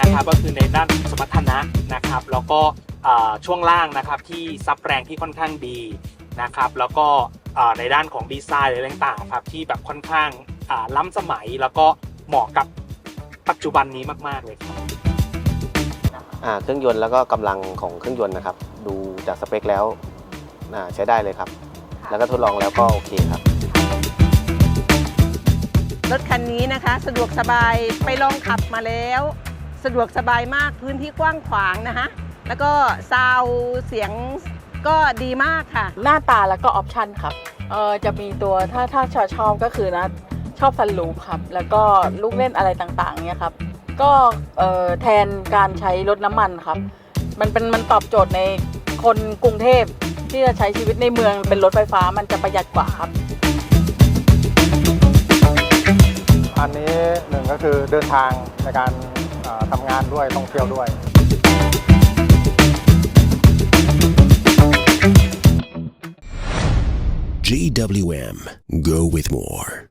นะครับ แล้วก็อ่าช่วงล่างนะครับที่ซับแรงที่ค่อนข้างดีนะครับแล้วก็อ่าในด้านของดีไซน์อะไรต่างๆครับที่แบบค่อนข้างอ่าล้ำสมัยแล้วก็เหมาะกับปัจจุบันนี้มากๆเลยครับอ่าเครื่องยนต์แล้วก็กำลังของเครื่องยนต์นะครับ ดูจากสเปคแล้วอ่าใช้ได้เลยครับ แล้วก็ทดลองแล้วก็โอเคครับ รถคันนี้นะคะ สะดวกสบายไปลองขับมาแล้ว สะดวกสบายมากพื้นที่กว้างขวางนะคะ แล้วก็ซาวด์เสียงก็ดีมากค่ะ หน้าตาแล้วก็ออปชันครับเออจะมีตัวถ้าถ้าชอบชอบก็คือนะชอบซันลูปครับ แล้วก็ลูกเล่นอะไรต่างๆเนี่ยครับ ก็เอ่อแทนการใช้รถน้ำมันครับ มันเป็นมันตอบโจทย์ในคนกรุงเทพที่จะใช้ชีวิตในเมืองเป็นรถไฟฟ้ามันจะประหยัดกว่าครับอันนี้หนึ่งก็คือเดินทางในการเอ่อ ทำงานด้วยท่องเที่ยวด้วย GWM. Go with more.